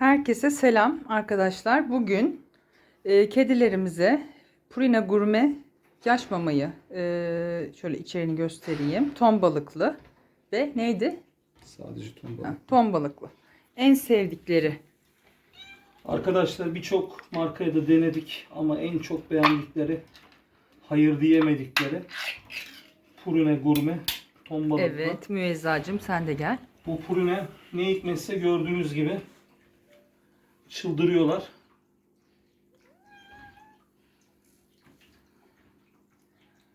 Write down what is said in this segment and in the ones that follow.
Herkese selam arkadaşlar. Bugün e, kedilerimize Purina Gurme yaş mamayı e, şöyle içeriğini göstereyim. Ton balıklı ve neydi? Sadece ton Ha, balık. ton balıklı. En sevdikleri. Arkadaşlar birçok markaya da denedik ama en çok beğendikleri, hayır diyemedikleri Purine Gurme ton balıklı. Evet müezzacım sen de gel. Bu Purine ne hikmetse gördüğünüz gibi çıldırıyorlar.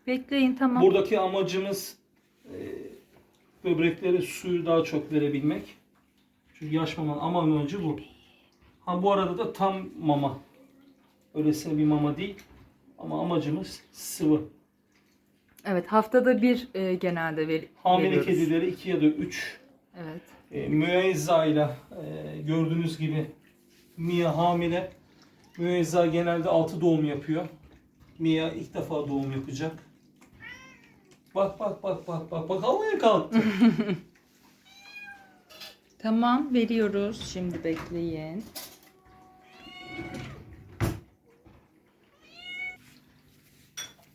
Bekleyin tamam. Buradaki amacımız e, böbreklere suyu daha çok verebilmek. Çünkü yaş mamanın ama amacı bu. Ha bu arada da tam mama. Öylesine bir mama değil. Ama amacımız sıvı. Evet haftada bir e, genelde ver, Hamile veriyoruz. kedileri 2 ya da 3 Evet. e, müezza ile gördüğünüz gibi Mia hamile. Müezza genelde 6 doğum yapıyor. Mia ilk defa doğum yapacak. Bak bak bak bak bak bak havaya kalktı. Tamam veriyoruz. Şimdi bekleyin.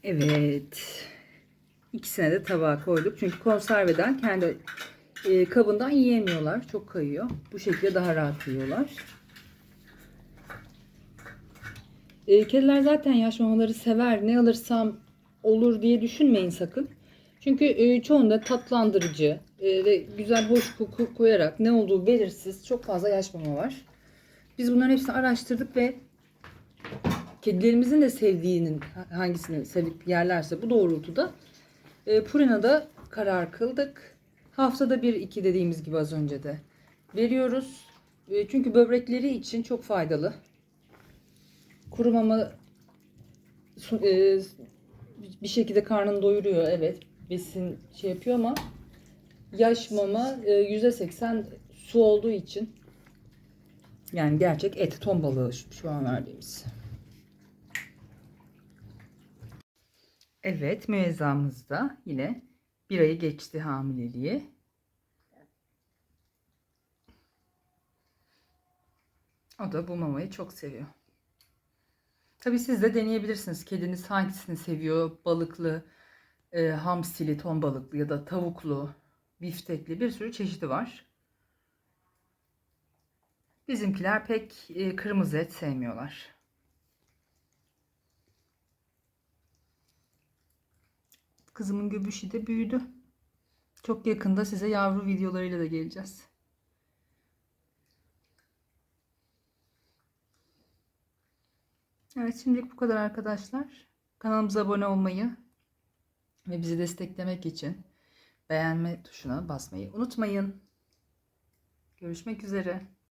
Evet. İkisine de tabağa koyduk. Çünkü konserveden kendi e, kabından yiyemiyorlar. Çok kayıyor. Bu şekilde daha rahat yiyorlar. E, kediler zaten yaş mamaları sever. Ne alırsam olur diye düşünmeyin sakın. Çünkü e, çoğunda tatlandırıcı e, ve güzel hoş koku koyarak ne olduğu belirsiz çok fazla yaş mama var. Biz bunların hepsini araştırdık ve kedilerimizin de sevdiğinin hangisini sevip yerlerse bu doğrultuda e, Purina'da karar kıldık. Haftada bir iki dediğimiz gibi az önce de veriyoruz. E, çünkü böbrekleri için çok faydalı. Kuru mama e, bir şekilde karnını doyuruyor evet besin şey yapıyor ama yaş mama e, %80 su olduğu için yani gerçek et ton balığı şu an verdiğimiz. Evet müezzamızda yine bir ayı geçti hamileliği. O da bu mamayı çok seviyor. Tabii siz de deneyebilirsiniz. Kediniz hangisini seviyor? Balıklı, e, hamsili, ton balıklı ya da tavuklu, biftekli bir sürü çeşidi var. Bizimkiler pek e, kırmızı et sevmiyorlar. Kızımın göbüşü de büyüdü. Çok yakında size yavru videolarıyla da geleceğiz. Evet şimdilik bu kadar arkadaşlar. Kanalımıza abone olmayı ve bizi desteklemek için beğenme tuşuna basmayı unutmayın. Görüşmek üzere.